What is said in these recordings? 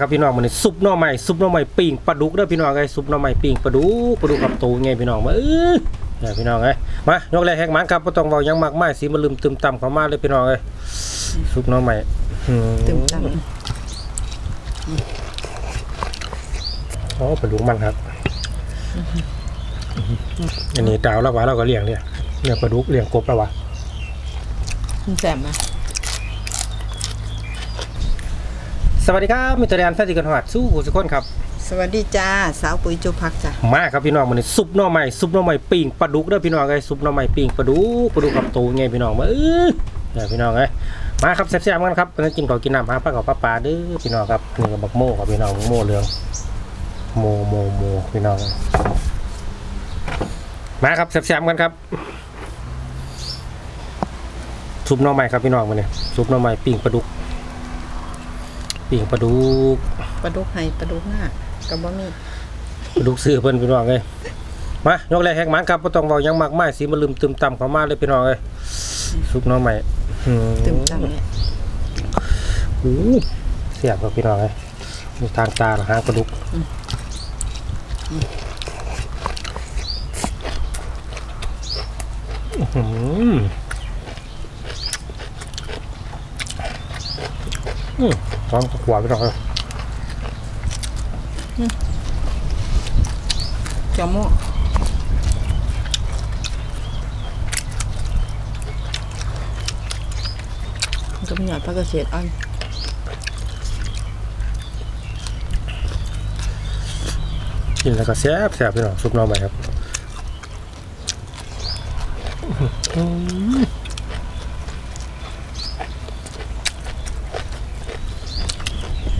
ครับพี่น้องมันนี่ซุปหน่อใหม่ซุปหน่อใหม่ปิ้งปลาดุกเด้อพี่น้องไอ้ยซุปหน่อใหม่ปิ้งปลาดุกปลาดุกกับตูไงพี่น้องมาเออเนี่ยพี่น้องไอ้ยมายกแรกแหกหมันครับบ่ต้องเว้าหยังมากมายสิมาลืมตึมต่ำเข้ามาเลยพี่น้องเอ้ยซุปหน่อใหม่อืตึมตโอ้ปลาดุกมันครับอันนี้ดาวแล้ววะเราก็เลี้ยงเนี่ยเนี่ยปลาดุกเลี้ยงกบแล้ววะำมันแสบไหม สวัสดีครับมิตรแดนแฟนติกันหวัดสู้ผู้สุกคนครับ สวัสดีจ้าสาวปุ๋ยจุพักจ้ะมาครับพี่น้องมันนี่ซุปหน่อใหม่ซุปหน่อใหม่ปิ้งปลาดุกเด้อพี่น้องไอ้ยซุปหน่อใหม่ปิ้งปลาดุกปลาดุกกับตูไงพี่น้องมาเออเนี่ยพี่น้องไอ้ยมาครับแซ่บๆกันครับวันนี้กินข้าวกินน้ำหาปลากับปลาปลาเด้อพี่น้องครับนี่ก็บักโม่ครับพี่น้องโม่เหลืองโมโมโมพี่น้อง มาครับแซ่บๆกันครับซุปหน่อใหม่ครับพี่น้องมันนี่ซุปหน่อใหม่ปิ้งปลาดุก ปิ้งปลาดุกปลาดุกไห้ปลาดุกหน้ากับบะหมี่ลูกซื้อเพิ่นพี่น้องเอ้ยมายกแรกแหกหมันครับบ่ต้องเว้าหยังมากมายสิมาลืมตึมต่ำเข้ามาเลยพี่น้องเอ้ยซุปหน้องใหม่อืมตึมตำเนี่ยอู้เสียบครับพี่น้องเอ้ยมีทางตาหางกระดุกอื้อ หืออืมท้องขวาพี่น้องเอ้ยเจ้าโม่มันก็มีหยอดผักกระเฉดอันกินแล้วก็แซ่บแซ่บพี่น้องซุปหน้องใหม่ครับ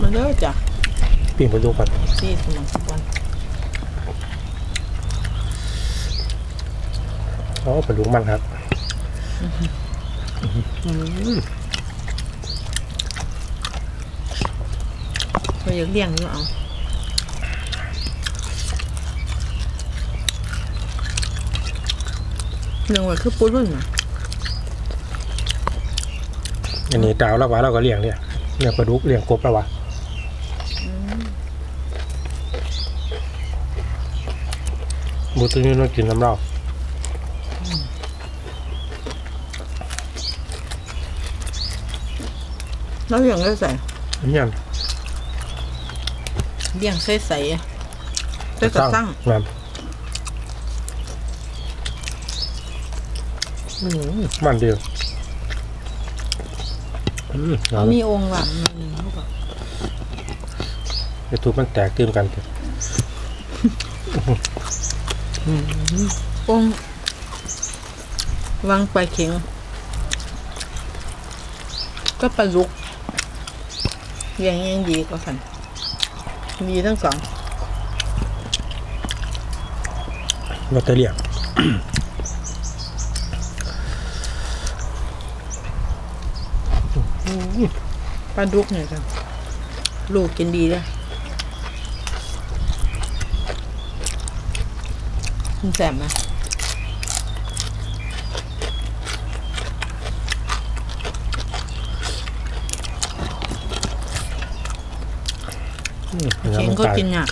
มา เด้อจ้ะปิ้งปลาดุกครับที่สมองทุกวันอ๋อปลาดุกมันครับเราอยากเลี้ยงอยู่เอาเรื่องว่าคือปุ้รุ่นน่ะอันนี้ดาวแล้ววะเราก็เลี้ยงเนี่ยเนี่ยปลาดุกเลี้ยงกบแล้ววะ บุตรนี่ต้องกินน้ำเราเราเลี้ยงได้ใส่เนี่ยเลี้ยงใส่ใส่ใส่กระสั่งครับอืมมันเดียวอืมเอามีองค์หลังหนึ่งเขาบอกไอ้ทุบมันแตกตื่นกันเถอะ องค์วางไปลายเข็ง ก็ปลาลุกเลี้ยงยังดีกว่ากันดีทั้งสองเราจะเลี้ยงปลาดุกเนี่ยครับลูกกินดีเลย มันแสบไหมอืมเข็งมันก็ตายกินอะ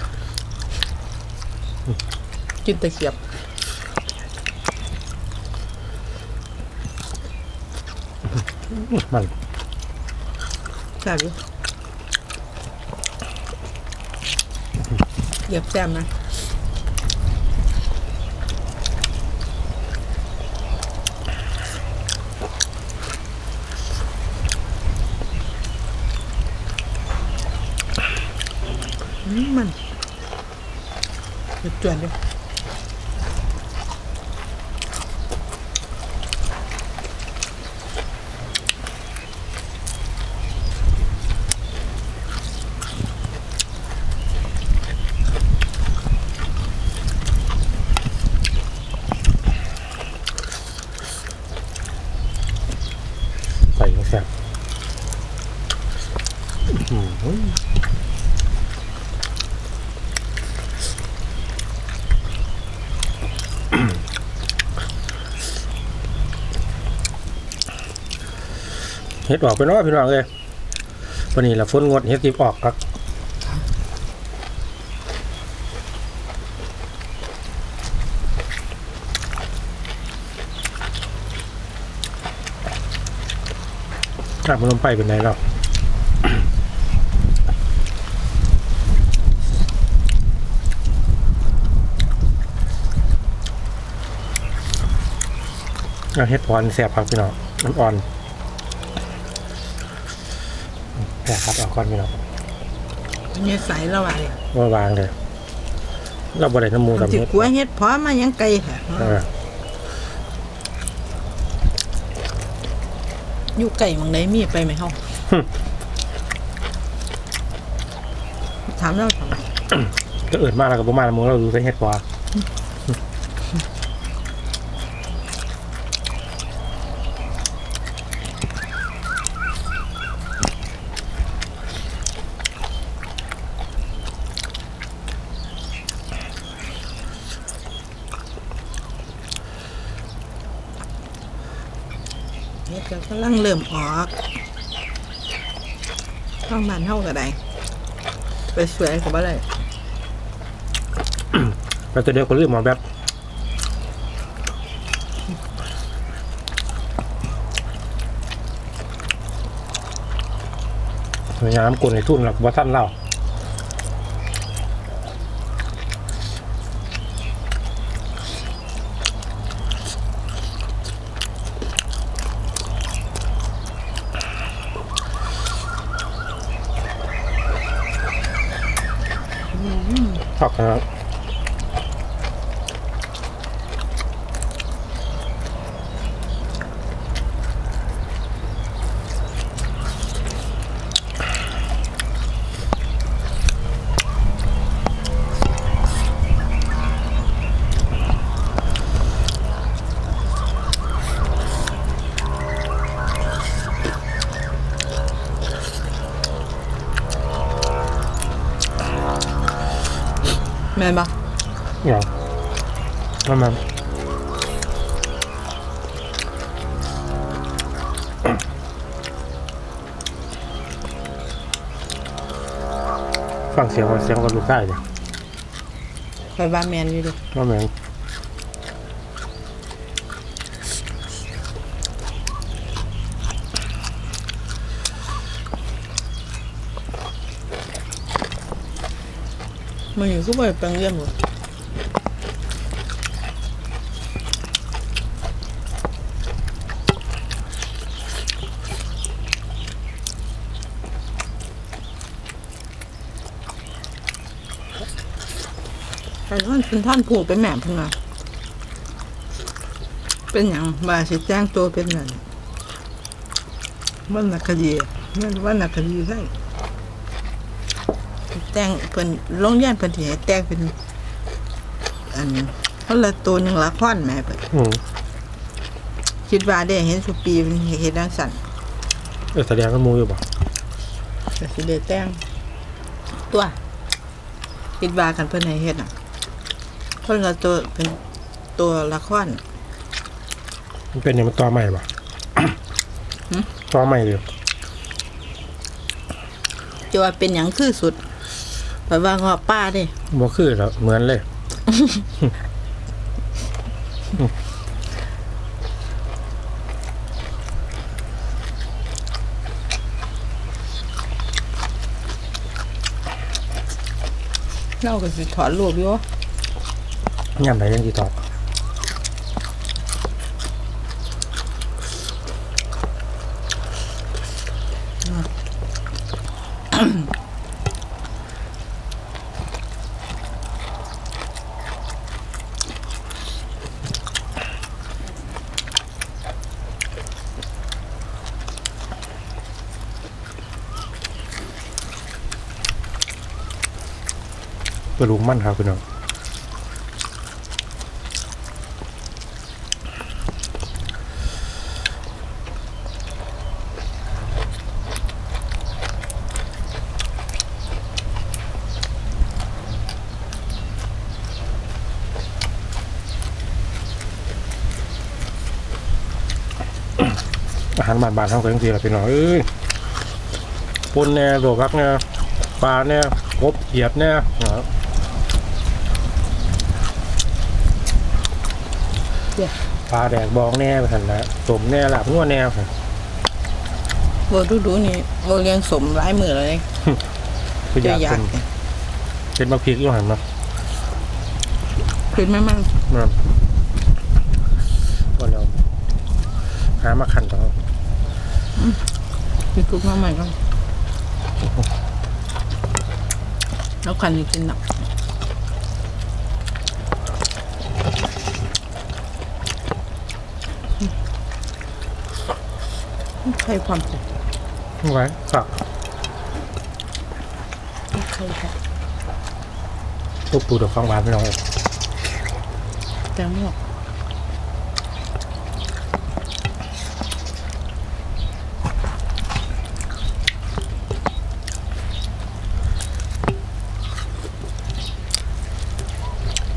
กินตะเกียบมันแสบอยู่เหยียบแสบนะอืมมัน หยุ เฮ็ดออกเป็น้อาพี่น้องเลยวันนี้เราฝนงดเฮ็ดกิบออกครับกลับมันลงไปเป็นไงเราเฮ็ดพรแสบครับพี่น้องมันอ่อน แสบครับเอาก้อนพี่น้องเนี่ยใสแล้วว่าเลยว่าวางเลย เราบริน้ำมูมันกับสิเฮ็ดกลัวเฮ็ดพอมายังไกลแท้เอออยู่ไกลหมองใดมีไปไหมเฮาถามเราทำไมก็เอิดมากแล้วกับประมาณน้ำมูเราดูได้เฮ็ดพอเฮ็ดก็กำลังเริ่มออกข้างบ้านเฮาก็ได้ไปสวยก็บ่ได้ไปตัวเดียวก็ลืมหมอแบบพยายามกลในทุ่นหลักว่าท่านเล่า ชอ บนะครับแม่นบ่อย่างมันมันฟังเสียงว่าเสียงกับลูกได้เลยคอยว่าแม่นอยู่เดิว่าเหมือน มันอยู่คือบ่ไปโรงเรียนบ่ไปท่านเป็นท่านผูกเป็นแม่เพิ่นว่าเป็นหยังว่าสิแจ้งตัวเป็นนั่นวันนักคดีแม่นวันนักคดีได้ แต่งเพิ่นโรงเรียนเพิ่นสิให้แต่งเป็น อันคนละตัวหนึงละครแหม่เพิ่นอืมคิดว่าได้เห็นสุปีเป็นเฮ็ดจังซั่นเออแสดงกับหมูอยู่บ่ก็สิได้แต่งตัวคิดว่ากันเพิ่นให้เฮ็ดน่ะคนละตัวเป็นตัวละคร มันเป็นอย่างมันต่อใหม่บ่หึต่อใหม่เลยจะว่าเป็นหยังคือสุด เพราะว่าเงาะป้าเด้บ่คือแล้วเหมือนเลย เราก็สิถอดรูปอยู่ย่ำไหนยังสิตอบ ปลาลุงมั่นครับพี่น้องอาหารบานๆเท่ากันจริงๆแหละพี่น้องเอ้ยปนแน่โดพักแน่ปลาแน่กบเหยียดแน่นะครับ เดี๋ยว ปลาแดกบองแน่ไปหันละสมแน่หลับนวดแน่ครับโบดูดูๆนี่โบเลี้ยงสมหลายมือเลยคืออจะยากอยาเป็กนเป็นมาพริกอยู่หันมาขึ้นไหมมั่งนั่นว่าแล้วหามาขันต่อมีกุ๊กมาใหม่ก็แล้วคันนี้กินหนัก ใครความสุขไว้ฝากใครค่ะลูกปูดอกของหวานพี่น้องเอ้ยแตงหมก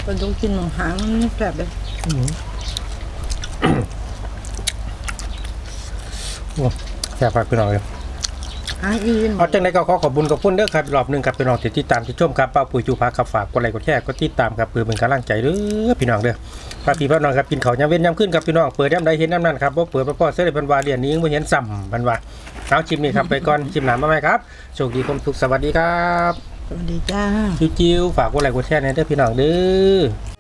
ปลาดุกกินหมองหางมันแสบเลย โอ้ แซ่บฝากพี่น้องเลยหางอีนเอาจังไดก็ขอขอบคุญขอบคุณเด้อครับรอบหนึงครับพี่น้องที่ติดตามที่ชมครับป้าปุ๋ยจูพากับฝากกดไลค์กดแชร์กดติดตามครับเพื่อเป็นกำลังใจเด้อพี่น้องเด้อฝากพี่พี่น้องครับกินข้าวยามเว้นยามขึ้นครับพี่น้องเปิดยามใดเห็นยามนั้นครับบ่เปิดบ่พอเสื้อได้เพิ่นว่าเรียนนี้ยังบ่เห็นซ้ำเพิ่นว่าเอาชิมนี่ครับไปก่อนชิมหนามมาไหมครับโชคดีความสุขสวัสดีครับ สวัสดีจ้า จิวๆฝากกดไลค์กดแชร์ในเด้อพี่น้องเด้อ